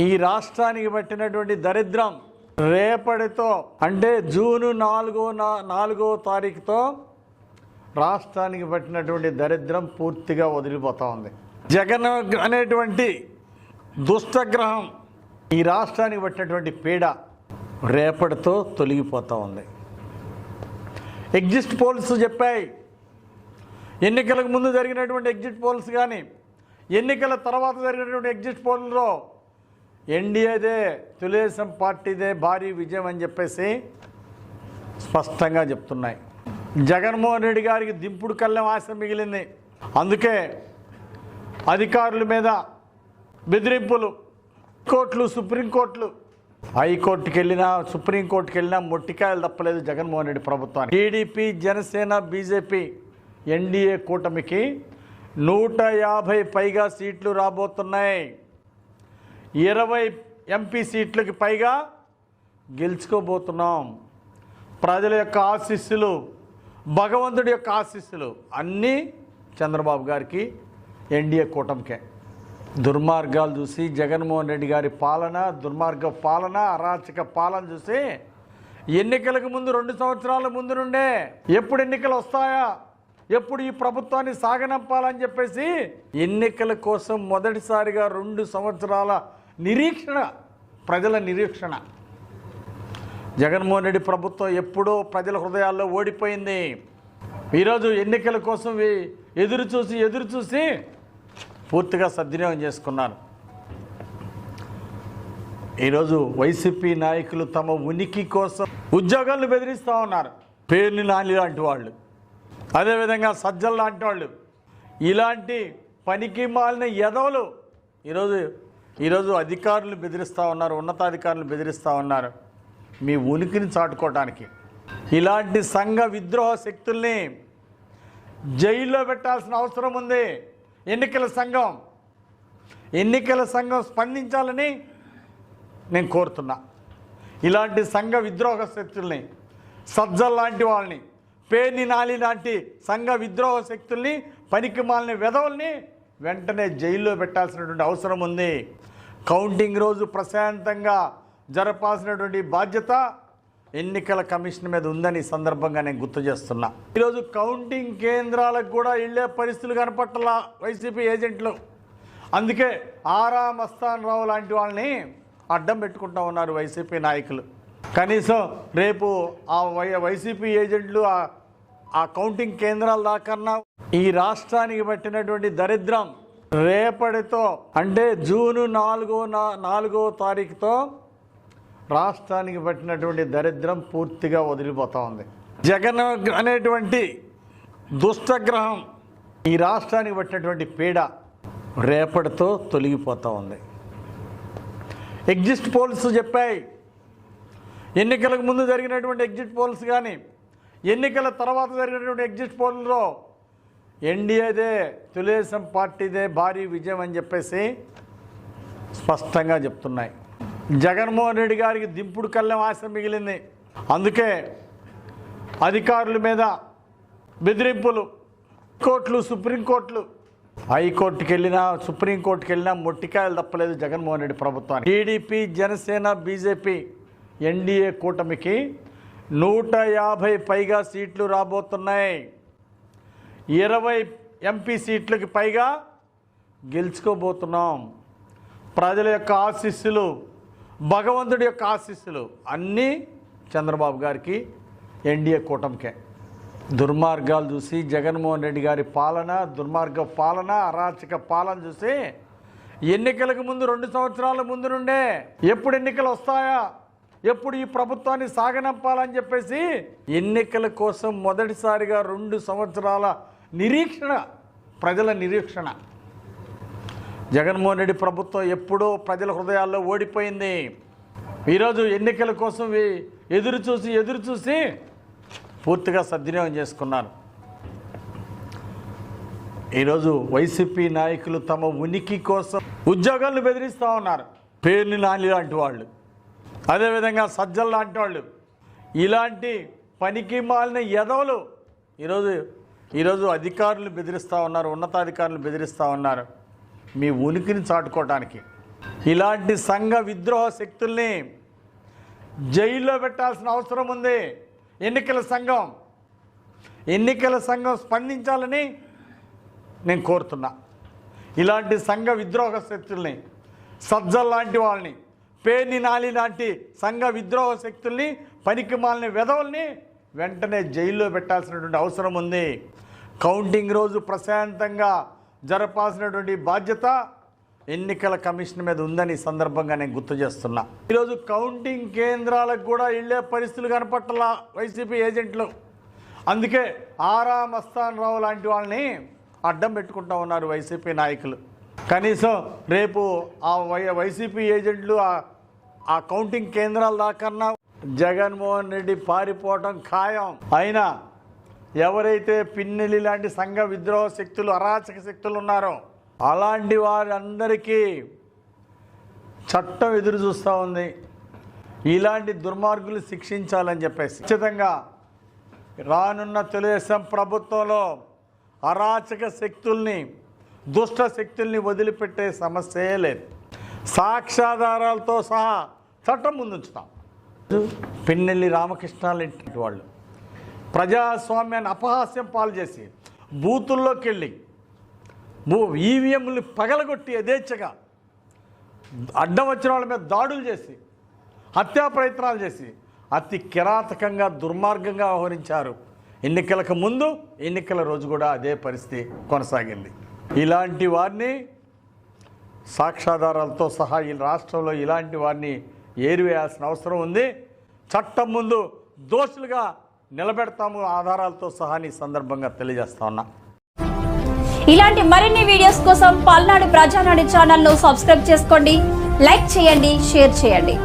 ఈ రాష్ట్రానికి పట్టినటువంటి దరిద్రం రేపటితో అంటే జూను నాలుగో నా- నాలుగో తారీఖుతో రాష్ట్రానికి పట్టినటువంటి దరిద్రం పూర్తిగా వదిలిపోతూ ఉంది. జగన్ అనేటువంటి దుష్టగ్రహం ఈ రాష్ట్రానికి పట్టినటువంటి పీడ రేపటితో తొలగిపోతూ ఉంది. ఎగ్జిస్ట్ పోల్స్ చెప్పాయి. ఎన్నికలకు ముందు జరిగినటువంటి ఎగ్జిట్ పోల్స్ కానీ ఎన్నికల తర్వాత జరిగినటువంటి ఎగ్జిట్ పోల్లో ఎన్డీఏదే తెలుగుదేశం పార్టీదే భారీ విజయం అని చెప్పేసి స్పష్టంగా చెప్తున్నాయి. జగన్మోహన్ రెడ్డి గారికి దింపుడు కళ్ళం ఆశ మిగిలింది. అందుకే అధికారుల మీద బెదిరింపులు కోర్టులు సుప్రీంకోర్టులు. హైకోర్టుకి వెళ్ళినా సుప్రీంకోర్టుకి వెళ్ళినా మొట్టికాయలు తప్పలేదు జగన్మోహన్ రెడ్డి ప్రభుత్వానికి. టీడీపీ జనసేన బీజేపీ ఎన్డీఏ కూటమికి నూట యాభై పైగా సీట్లు రాబోతున్నాయి. ఇరవై ఎంపీ సీట్లకి పైగా గెలుచుకోబోతున్నాం. ప్రజల యొక్క ఆశీస్సులు భగవంతుడి యొక్క ఆశీస్సులు అన్నీ చంద్రబాబు గారికి ఎన్డీఏ కూటమికే. దుర్మార్గాలు చూసి జగన్మోహన్ రెడ్డి గారి పాలన దుర్మార్గ పాలన అరాచక పాలన చూసి ఎన్నికలకు ముందు రెండు సంవత్సరాల ముందు నుండే ఎప్పుడు ఎన్నికలు వస్తాయా? ఎప్పుడు ఈ ప్రభుత్వాన్ని సాగనంపాలని చెప్పేసి ఎన్నికల కోసం మొదటిసారిగా రెండు సంవత్సరాల నిరీక్షణ ప్రజల నిరీక్షణ. జగన్మోహన్ రెడ్డి ప్రభుత్వం ఎప్పుడో ప్రజల హృదయాల్లో ఓడిపోయింది. ఈరోజు ఎన్నికల కోసం ఎదురు చూసి ఎదురు చూసి పూర్తిగా సద్వినియోగం చేసుకున్నారు. ఈరోజు వైసీపీ నాయకులు తమ ఉనికి కోసం ఉద్యోగాలను బెదిరిస్తూ ఉన్నారు. పేర్ని నాని లాంటి వాళ్ళు. అదేవిధంగా సజ్జలు లాంటి వాళ్ళు. ఇలాంటి పనికి మాలిన ఎదవలు ఈరోజు ఈరోజు అధికారులు బెదిరిస్తూ ఉన్నారు ఉన్నతాధికారులు బెదిరిస్తూ ఉన్నారు మీ ఉనికిని చాటుకోవటానికి. ఇలాంటి సంఘ విద్రోహ శక్తుల్ని జైల్లో పెట్టాల్సిన అవసరం ఉంది. ఎన్నికల సంఘం ఎన్నికల సంఘం స్పందించాలని నేను కోరుతున్నా. ఇలాంటి సంఘ విద్రోహ శక్తుల్ని సజ్జల్ లాంటి వాళ్ళని పేర్ని నాలి లాంటి సంఘ విద్రోహ శక్తుల్ని పనికి మాలిన వెధవల్ని వెంటనే జైల్లో పెట్టాల్సినటువంటి అవసరం ఉంది. కౌంటింగ్ రోజు ప్రశాంతంగా జరపాల్సినటువంటి బాధ్యత ఎన్నికల కమిషన్ మీద ఉందని సందర్భంగా నేను గుర్తు చేస్తున్నా. ఈరోజు కౌంటింగ్ కేంద్రాలకు కూడా వెళ్ళే పరిస్థితులు కనపట్టాల వైసీపీ ఏజెంట్లు. అందుకే ఆరా మస్తాన్ రావు లాంటి వాళ్ళని అడ్డం పెట్టుకుంటా ఉన్నారు వైసీపీ నాయకులు. కనీసం రేపు ఆ వై వైసీపీ ఏజెంట్లు ఆ- ఆ కౌంటింగ్ కేంద్రాల దాకన్నా ఈ రాష్ట్రానికి పట్టినటువంటి దరిద్రం రేపటితో అంటే జూను నాలుగో నా- నాలుగో తారీఖుతో రాష్ట్రానికి పట్టినటువంటి దరిద్రం పూర్తిగా వదిలిపోతా ఉంది. జగన్ అనేటువంటి దుష్టగ్రహం ఈ రాష్ట్రానికి పట్టినటువంటి పీడ రేపటితో తొలగిపోతూ ఉంది. ఎగ్జిస్ట్ పోల్స్ చెప్పాయి. ఎన్నికలకు ముందు జరిగినటువంటి ఎగ్జిట్ పోల్స్ కానీ ఎన్నికల తర్వాత జరిగినటువంటి ఎగ్జిట్ పోల్లో ఎన్డీఏదే తెలుగుదేశం పార్టీదే భారీ విజయం అని చెప్పేసి స్పష్టంగా చెప్తున్నాయి. జగన్మోహన్ రెడ్డి గారికి దింపుడు కళ్ళెం ఆశ మిగిలింది. అందుకే అధికారుల మీద బెదిరింపులు కోర్టులు సుప్రీంకోర్టులు హైకోర్టుకి వెళ్ళినా సుప్రీంకోర్టుకి వెళ్ళినా మొట్టికాయలు తప్పలేదు జగన్మోహన్ రెడ్డి ప్రభుత్వానికి. టీడీపీ జనసేన బీజేపీ ఎన్డీఏ కూటమికి నూట యాభై పైగా సీట్లు రాబోతున్నాయి. ఇరవై ఎంపీ సీట్లకి పైగా గెలుచుకోబోతున్నాం. ప్రజల యొక్క ఆశీస్సులు భగవంతుడి యొక్క ఆశీస్సులు అన్నీ చంద్రబాబు గారికి ఎన్డీఏ కూటమికే. దుర్మార్గాలు చూసి జగన్మోహన్ రెడ్డి గారి పాలన దుర్మార్గ పాలన అరాచక పాలన చూసి ఎన్నికలకు ముందు రెండు సంవత్సరాల ముందు నుండే ఎప్పుడు ఎన్నికలు వస్తాయా? ఎప్పుడు ఈ ప్రభుత్వాన్ని సాగనంపాలని చెప్పేసి ఎన్నికల కోసం మొదటిసారిగా రెండు సంవత్సరాల నిరీక్షణ ప్రజల నిరీక్షణ. జగన్మోహన్ రెడ్డి ప్రభుత్వం ఎప్పుడో ప్రజల హృదయాల్లో ఓడిపోయింది. ఈరోజు ఎన్నికల కోసం ఎదురు చూసి ఎదురు చూసి పూర్తిగా సద్వినియోగం చేసుకున్నారు. ఈరోజు వైసీపీ నాయకులు తమ ఉనికి కోసం ఉద్యోగాలను బెదిరిస్తూ ఉన్నారు. పేర్ని నాని లాంటి వాళ్ళు. అదేవిధంగా సజ్జల్ లాంటి వాళ్ళు. ఇలాంటి పనికి మాలిన ఎదవలు ఈరోజు ఈరోజు అధికారులు బెదిరిస్తూ ఉన్నారు ఉన్నతాధికారులు బెదిరిస్తూ ఉన్నారు. మీ ఉనికిని చాటుకోవటానికి ఇలాంటి సంఘ విద్రోహ శక్తుల్ని జైల్లో పెట్టాల్సిన అవసరం ఉంది. ఎన్నికల సంఘం ఎన్నికల సంఘం స్పందించాలని నేను కోరుతున్నా. ఇలాంటి సంఘ విద్రోహ శక్తుల్ని సజ్జల్ లాంటి వాళ్ళని పేర్ని నాలి లాంటి సంఘ విద్రోహ శక్తుల్ని పనికి మాలిన వెధవల్ని వెంటనే జైల్లో పెట్టాల్సినటువంటి అవసరం ఉంది. కౌంటింగ్ రోజు ప్రశాంతంగా జరపాల్సినటువంటి బాధ్యత ఎన్నికల కమిషన్ మీద ఉందని ఈ సందర్భంగా నేను గుర్తు చేస్తున్నా. ఈరోజు కౌంటింగ్ కేంద్రాలకు కూడా వెళ్ళే పరిస్థితులు కనపట్టాల వైసీపీ ఏజెంట్లు. అందుకే ఆరా మస్తాన్ రావు లాంటి వాళ్ళని అడ్డం పెట్టుకుంటా ఉన్నారు వైసీపీ నాయకులు. కనీసం రేపు ఆ వై వైసీపీ ఏజెంట్లు ఆ- ఆ కౌంటింగ్ కేంద్రాల దాకన్నా జగన్మోహన్ రెడ్డి పారిపోవటం ఖాయం. అయినా ఎవరైతే పిన్నెలి లాంటి సంఘ విద్రోహ శక్తులు అరాచక శక్తులు ఉన్నారో అలాంటి వారందరికీ చట్టం ఎదురు చూస్తూ ఉంది. ఇలాంటి దుర్మార్గులు శిక్షించాలని చెప్పేసి. ఖచ్చితంగా రానున్న తెలుగుదేశం ప్రభుత్వంలో అరాచక శక్తుల్ని దుష్ట శక్తుల్ని వదిలిపెట్టే సమస్యే లేదు. సాక్ష్యాధారాలతో సహా చట్టం ముందుంచుతాం. పిన్నెల్లి రామకృష్ణాలంటి వాళ్ళు? ప్రజాస్వామ్యాన్ని అపహాస్యం పాలు చేసి బూతుల్లోకి వెళ్ళి భూ ఈవీఎంలు పగలగొట్టి యథేచ్ఛగా అడ్డం వచ్చిన వాళ్ళ మీద దాడులు చేసి హత్యా ప్రయత్నాలు చేసి అతి కిరాతకంగా దుర్మార్గంగా వ్యవహరించారు. ఎన్నికలకు ముందు ఎన్నికల రోజు కూడా అదే పరిస్థితి కొనసాగింది. ఇలాంటి వారిని సాక్ష్యాధారాలతో సహా ఈ రాష్ట్రంలో ఇలాంటి వారిని ఏరివేయాల్సిన అవసరం ఉంది. చట్టం ముందు దోషులుగా నిలబెడతాము ఆధారాలతో సహా ఈ సందర్భంగా తెలియజేస్తా ఉన్నా. ఇలాంటి మరిన్ని వీడియోస్ కోసం పల్నాడు ప్రజానాడు ఛానల్ను సబ్స్క్రైబ్ చేసుకోండి లైక్ చేయండి షేర్ చేయండి.